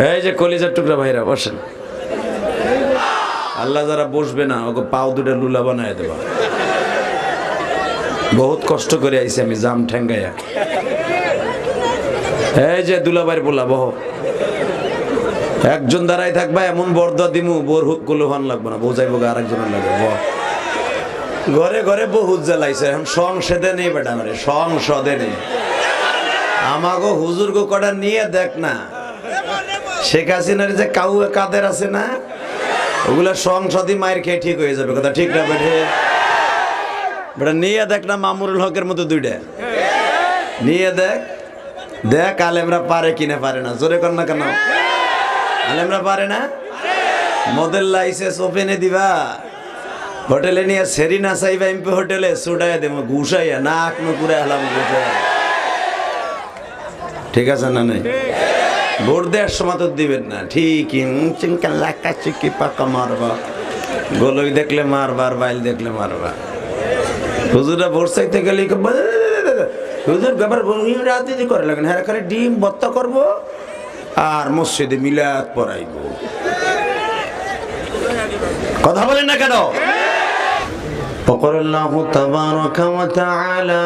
এই যে কলিজার টুকরা ভাইরা, বসেন। আল্লাহ যারা বসবে না ওকে পাও দুটা লুলা বানায় দেবা। বহুত কষ্ট করে আইছি আমি, জাম ঠেঙ্গাইয়া। এই যে দুলাবাইর বলা বহ। একজন দাঁড়াই থাকবা এমন বরদা দিমু, বোর হন লাগবে না, বউ যাইব আরেকজনের লাগবে বহ। ঘরে ঘরে বহুত জ্বালাইছে, এখন সংসদে নেই বেটা আমারে, সংসদে নেই। আমাগো হুজুর গো কটা নিয়ে দেখ না। শেখ হাসিনার যে কাউ কাদের আছে না, ওগুলা সংসদই মায়ের খেয়ে ঠিক হয়ে যাবে, কথা ঠিক না বেঠে? বেটা, নিয়ে দেখ না মামুরুল হকের মতো দুইটা। নিয়ে দেখ দেখ আলেমরা পারে কিনে পারে না, জোরে কর না কেন? আলেমরা পারে না? মদের লাইসেন্স ওপেনে দিবা। হোটেলে নিয়ে সেরি না চাইবা এমপি হোটেলে সুডাইয়া দেবো, ঘুষাইয়া নাক নুকুরে হলাম ঠিক আছে না নাই? ভোট দেওয়ার সময় তো দিবেন না ঠিক চিঙ্কা লাকা চিকি পাকা মারবা গোলই দেখলে মারবার বাইল দেখলে মারবা হুজুরা ভোট চাইতে গেলে কি বলে, হুজুর ব্যাপার রাজনীতি করে লাগেন হ্যাঁ খালি ডিম বত্তা করব আর মসজিদে মিলাদ পড়াইব কথা বলেন না কেন وقال الله تبارك وتعالى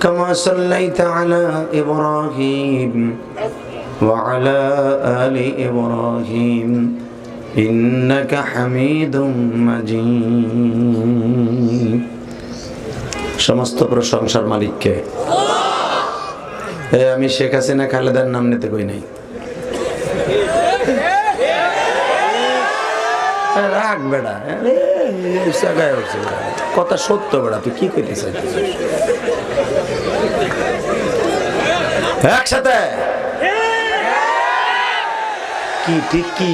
كما صليت على إبراهيم وعلى آل إبراهيم إنك حميد مجيد সমস্ত প্রশংসার মালিককে এ আমি শেখ হাসিনা খালেদার নাম নিতে কই নাই এ, রাখ বেড়া আরে, এই জায়গায় হচ্ছে বেড়া। কথা সত্য বেড়া তুই কি কইতে চাইছিস একসাথে। কি ঠিক কি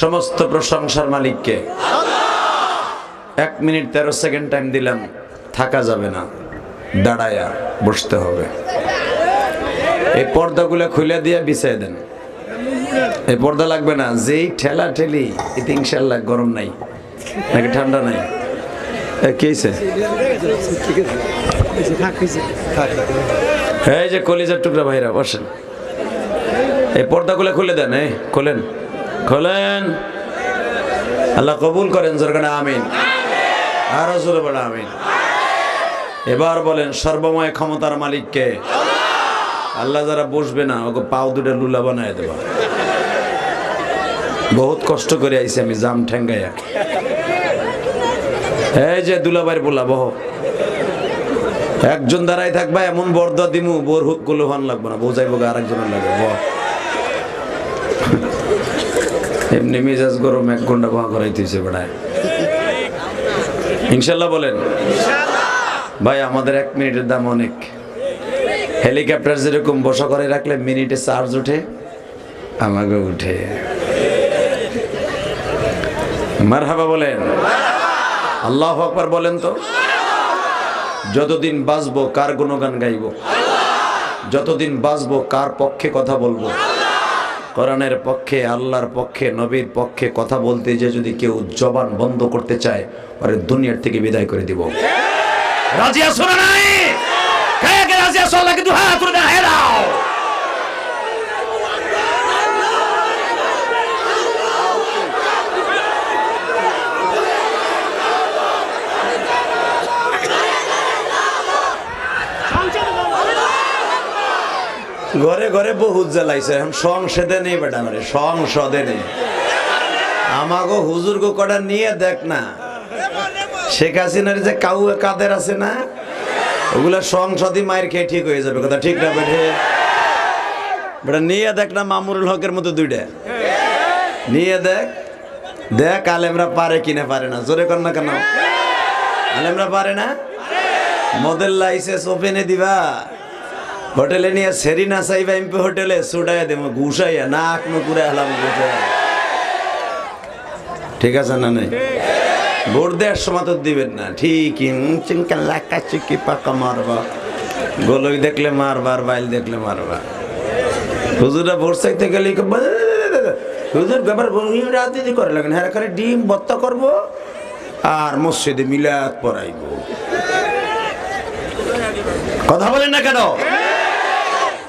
সমস্ত প্রশংসার মালিককে। এক মিনিট তেরো সেকেন্ড টাইম দিলাম, থাকা যাবে না, দাঁড়ায়া বসতে হবে। এই পর্দাগুলো খুলে দিয়ে বিছিয়ে দেন। এই পর্দা লাগবে না, যেই ঠেলা ঠেলি এতে গরম নাই, নাকি ঠান্ডা নাই? কি হয়েছে এই যে কলিজার টুকরা ভাইরা, বসেন। এই পর্দাগুলো খুলে দেন, এই, খোলেন। খোলেন। আল্লাহ কবুল করেন আমিন। আরও জোরে বলে আমিন। এবার বলেন, সর্বময় ক্ষমতার মালিককে। আল্লাহ যারা বসবে না, ওকে পাও দুটা লুলা বানায় দেবা। বহুত কষ্ট করে আইছি আমি জাম ঠেঙ্গাইয়া। এই যে দুলাবাইর বলা বহ। একজন দাঁড়াই থাকবা, এমন বরদা দিমু, বোর হুকগুলো হন লাগবে না, বউ আর আরেকজনের লাগবে বহ। এমনি মেজাজ গরম, এক ঘণ্টা বহা করাইতেছে বেড়ায়। ইনশাল্লাহ বলেন। ভাই, আমাদের এক মিনিটের দাম অনেক। হেলিকপ্টার যেরকম বসা করে রাখলে মিনিটে চার্জ উঠে আমাকে উঠে। মারহাবা বলেন। আল্লাহ আকবার বলেন তো? যতদিন বাঁচবো, কার গুণগান গাইব? যতদিন বাঁচবো, কার পক্ষে কথা বলব? কোরআনের পক্ষে, আল্লাহর পক্ষে, নবীর পক্ষে কথা বলতে যে যদি কেউ জবান বন্ধ করতে চায়, পরে দুনিয়ার থেকে বিদায় করে দিব। রাজি আছো না নাই? কে কে রাজি আছো? আল্লাহকে দু হাত ঘরে ঘরে বহুত জ্বালাইছে। এখন সংসদে নেই বেটা আমারে, সংসদে নেই। আমাগো হুজুর গো কটা নিয়ে দেখ না। শেখ হাসিনার যে কাউ কাদের আছে না, ওগুলা সংসদই মায়ের খেয়ে ঠিক হয়ে যাবে, কথা ঠিক না বেঠে? বেটা নিয়ে দেখ না মামুরুল হকের মতো দুইটা। নিয়ে দেখ। দেখ আলেমরা পারে কিনে পারে না, জোরে কর না কেন? আলেমরা পারে না? মদের লাইসেন্স ওপেনে দিবা। হোটেলে নিয়ে সেরি না চাইবা এমপি হোটেলে সুডাইয়া দেবো ঘুষাইয়া নাক নুকুরে হলাম ঠিক আছে না নাই? ভোট দেওয়ার সময় তো দিবেন না। ঠিক চিনকা লাকা চিকি পাকা মারবা। গোলই দেখলে মারবার বাইল দেখলে মারবা। হুজুরা ভোট চাইতে গেলে হুজুর ব্যাপার রাজনীতি করে লাগেন হ্যাঁ করে ডিম বত্তা করব আর মসজিদে মিলাদ পড়াইব। কথা বলেন না কেন?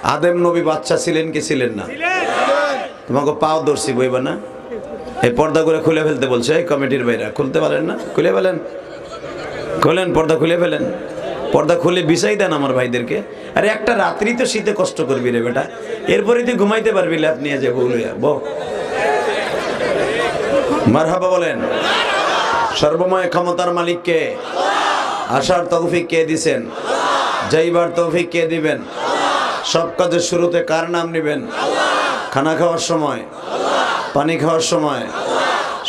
আদেম নবী বাচ্চা ছিলেন কি ছিলেন না? তোমাকে পাও দর্শি বইবা না? এই পর্দা করে খুলে ফেলতে বলছে এই কমিটির বাইরা খুলতে পারেন না? খুলে ফেলেন। খোলেন পর্দা খুলে ফেলেন। পর্দা খুলে বিষাই দেন আমার ভাইদেরকে। আরে একটা রাত্রি তো শীতে কষ্ট করবি রে বেটা। এরপরে তুই ঘুমাইতে পারবি ল্যাপ নিয়ে যে বউলিয়া বউ মারহাবা বলেন সর্বময় ক্ষমতার মালিককে আসার তৌফিক কে দিছেন? যাইবার তৌফিক কে দিবেন? সব কাজের শুরুতে কার নাম নেবেন? খানা খাওয়ার সময়, পানি খাওয়ার সময়,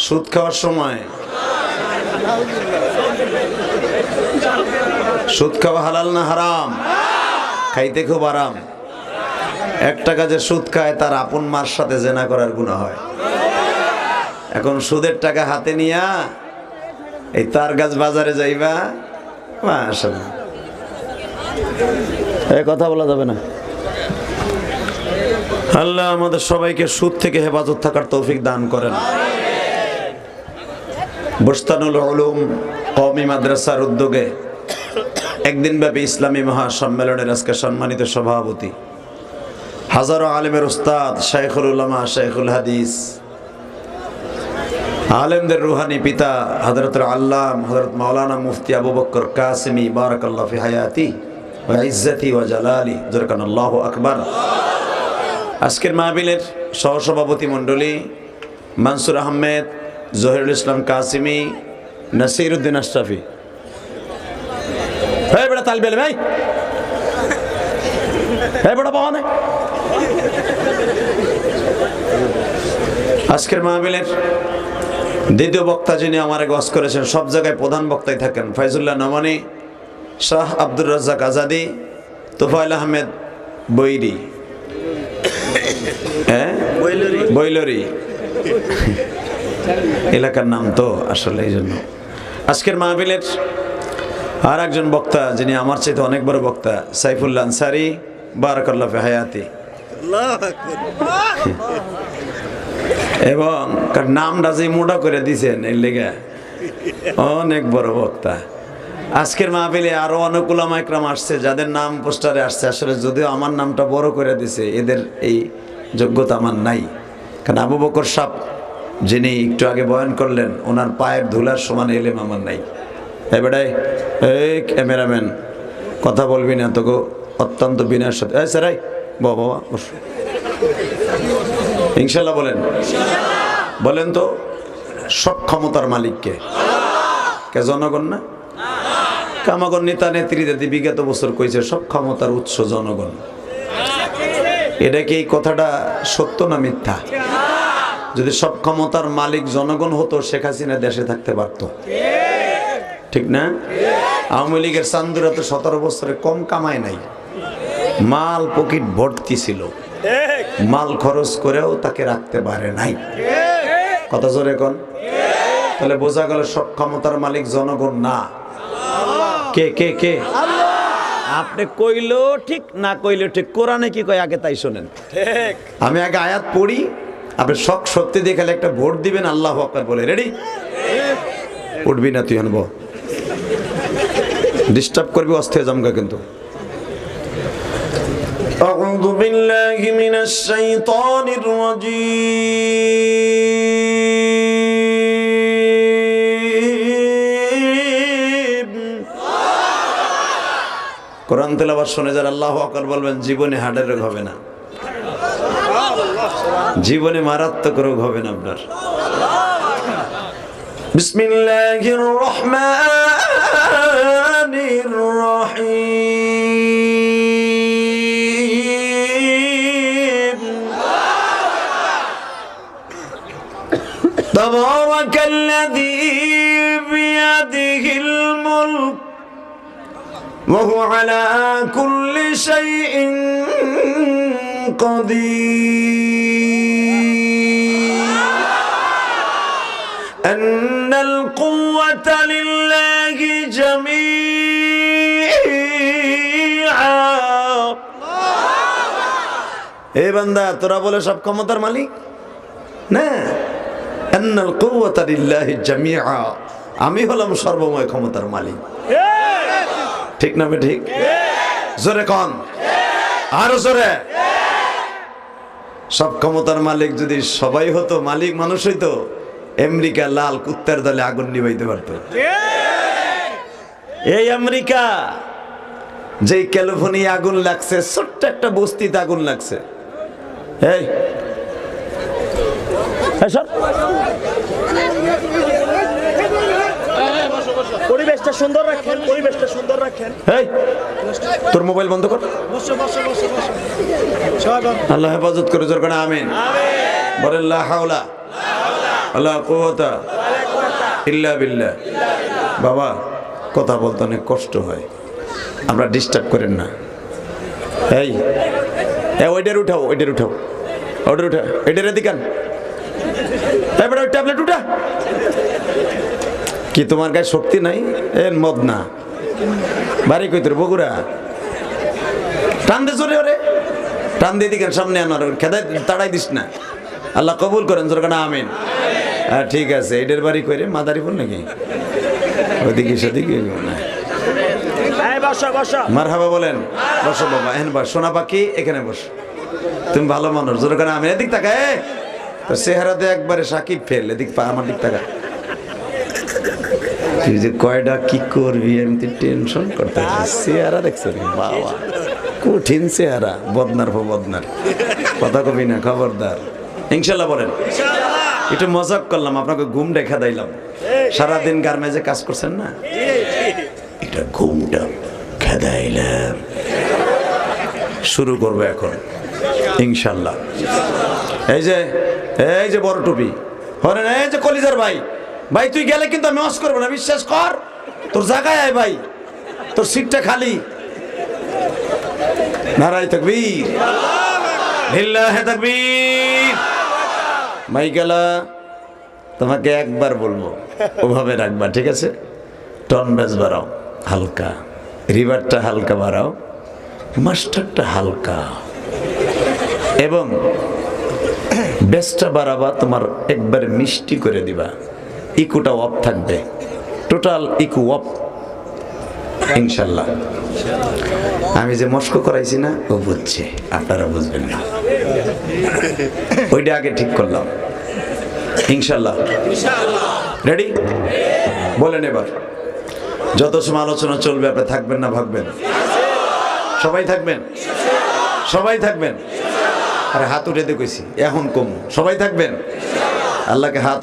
সুদ খাওয়ার সময়? সুদ খাওয়া হালাল না হারাম? খাইতে খুব আরাম। একটা কাজে সুদ খায়, তার আপন মার সাথে জেনা করার গুণা হয়। এখন সুদের টাকা হাতে নিয়া, এই তার গাছ বাজারে যাইবা? এই কথা বলা যাবে না। আল্লাহ আমাদের সবাইকে সুদ থেকে হেফাজত থাকার তৌফিক দান করেন। বুস্তানুল উলুম কওমি মাদ্রাসার উদ্যোগে একদিন ব্যাপী ইসলামী মহাসম্মেলনের আজকে সম্মানিত সভাপতি। হাজারো আলেমের উস্তাদ, শাইখুল উলামা, শাইখুল হাদিস। আলেমদের রুহানি পিতা হজরত আল্লাম হজরত মাওলানা মুফতি আবু বক্কর কাসিমি, বারাকাল্লাহ ফি হায়াতি ওয়া ইজ্জতি ওয়া জালালি। জরকান আকবার। আজকের মাহবিলের সহসভাপতি মণ্ডলী মানসুর আহমেদ, জহিরুল ইসলাম কাসিমি নাসির উদ্দিন আশরাফি। এই বেটা তালবে ভাই এই। বেটা পাওয়া আজকের মাহবিলের দ্বিতীয় বক্তা যিনি আমারে গস করেছেন, সব জায়গায় প্রধান বক্তাই থাকেন ফাইজুল্লাহ নমানি শাহ আব্দুর রাজ্জাক আজাদি তোফাইল আহমেদ বৈরি। হ্যাঁ? বৈলরি। এলাকার নাম তো আসলে এই জন্য। আজকের মাহবিলের আর একজন বক্তা যিনি আমার চাইতে অনেক বড় বক্তা সাইফুল্লাহ আনসারি বারাকাল্লাহ হায়াতি। এবং নামটা যে মোটা করে দিছেন এর লেগে অনেক বড় বক্তা। আজকের মাহফিলে আরও অনেক উলামা একরাম আসছে, যাদের নাম পোস্টারে আসছে। আসলে যদিও আমার নামটা বড় করে দিছে, এদের এই যোগ্যতা আমার নাই। কারণ আবু বকর সাপ যিনি একটু আগে বয়ান করলেন, ওনার পায়ের ধুলার সমান এলেম আমার নাই। এবারে এই ক্যামেরাম্যান, কথা বলবি না, তোকে অত্যন্ত বিনয়ের সাথে এই স্যারাই বাবা বাবা ইনশাল্লাহ বলেন। বলেন তো, সব ক্ষমতার মালিককে। কে জনগণ না? কামাগণ নেতা নেত্রীদের বিগত বছর কইছে, সব ক্ষমতার উৎস জনগণ। এটা কি এই কথাটা সত্য না মিথ্যা? যদি সব ক্ষমতার মালিক জনগণ হতো, শেখ হাসিনা দেশে থাকতে পারত। ঠিক না? আওয়ামী লীগের চান্দুরা তো সতেরো বছরে কম কামায় নাই। মাল, পকেট ভর্তি ছিল। মাল খরচ করেও তাকে রাখতে পারে নাই। কথা জোরে কোন। তাহলে বোঝা গেল সব ক্ষমতার মালিক জনগণ না। কে কে কে আপনি কইলো ঠিক না কইলো ঠিক কোরআনে কি কয় আগে তাই শোনেন আমি আগে আয়াত পড়ি আপনি সব সত্যি দেখালে একটা ভোট দিবেন আল্লাহ আকবার বলে রেডি উঠবি না তুই আনবো ডিস্টার্ব করবি অস্থির জমকা কিন্তু أعوذ بالله من الشيطان الرجيم কোরআন তেলাবার শুনে যারা আল্লাহ আকর বলবেন, জীবনে হার্টের রোগ হবে না। জীবনে মারাত্মক রোগ হবে না আপনার। বিসমিল্লাহির রহমানির রহিম। তাবারাকাল্লাযী وهو على كل شيء قدير أن القوة لله جميعا এ বান্দা তোরা বলে সব ক্ষমতার মালিক না আন্নাল কুওয়াতা লিল্লাহি জামিআ আমি হলাম সর্বময় ক্ষমতার মালিক ঠিক না বে ঠিক? জোরে কন। আরও জোরে। সব ক্ষমতার মালিক যদি সবাই হতো, মালিক মানুষ হইতো, আমেরিকা লাল কুত্তার দলে আগুন নিবাইতে পারতো। এই আমেরিকা, যেই ক্যালিফোর্নিয়া আগুন লাগছে, ছোট্ট একটা বস্তিতে আগুন লাগছে। এই এই সর। পরিবেশটা সুন্দর রাখেন পরিবেশটা সুন্দর রাখেন। এই তোর মোবাইল বন্ধ কর। বসো বসো বসো বসো। আল্লাহ হেফাজত করে জোর করে আমিন। বলেন লা হাওলা আল্লাহ কুওয়াতা ইল্লা বিল্লাহ। বাবা কথা বলতে অনেক কষ্ট হয়। আমরা ডিস্টার্ব করেন না। এই এ ওইটার উঠাও ওইটার উঠাও। ওইটার উঠা এটার দিকান এবার ওই ট্যাবলেট উঠা। কি তোমার গায়ে শক্তি নাই? এ মদ না বাড়ি কই তোর বগুড়া? টান দে জোরে ওরে। টান দিয়ে দিকেন সামনে আনার খেদাই তাড়াই দিস না। আল্লাহ কবুল করেন জোরকানা আমিন। হ্যাঁ ঠিক আছে এটার বাড়ি করে মাদারিপুর নাকি? ওদিকে সেদিকে না। এই বসো বসো। মার হাবা বলেন। বসো বাবা এহেন বস সোনা পাখি এখানে বস। তুমি ভালো মানুষ জোরকানা আমিন। এদিক তাকা এ! তো চেহারাতে একবারে সাকিব ফেল এদিক পা আমার দিক তাকা তুই যে কয়টা কি করবি আমি তো টেনশন করতে চেহারা দেখছ বাবা। কঠিন চেহারা বদনার পর বদনার। কথা কবি না খবরদার। ইনশাল্লাহ বলেন। একটু মজাক করলাম আপনাকে ঘুম দেখা দিলাম। সারাদিন গার্মেজে কাজ করছেন না? এটা ঘুমটা খেদাইলাম শুরু করব এখন। ইনশাল্লাহ। এই যে এই যে বড় টুপি। হরেন এই যে কলিজার ভাই। ভাই, তুই গেলে কিন্তু আমি অস করব না, বিশ্বাস কর। তোর জায়গায় আয় ভাই, তোর সিটটা খালি। নারাই তকবীর। লিল্লাহে তকবীর। ভাই গেলা, তোমাকে একবার বলব, ওভাবে রাখবা, ঠিক আছে? টন ব্যাস বাড়াও, হালকা। রিভারটা হালকা বাড়াও, মাস্টারটা হালকা। এবং বেসটা বাড়াবা, তোমার একবার মিষ্টি করে দিবা। ইকুটা অফ থাকবে। টোটাল ইকু অফ ইনশাল্লাহ। আমি যে মস্ক করাইছি না, ও বুঝছে, আপনারা বুঝবেন না। ওইটা আগে ঠিক করলাম। ইনশাল্লাহ। রেডি বলেন এবার। যত সময় আলোচনা চলবে, আপনি থাকবেন না ভাববেন সবাই থাকবেন? সবাই থাকবেন? আরে হাত উঠে দেখেছি এখন কম। সবাই থাকবেন? আল্লাহকে হাত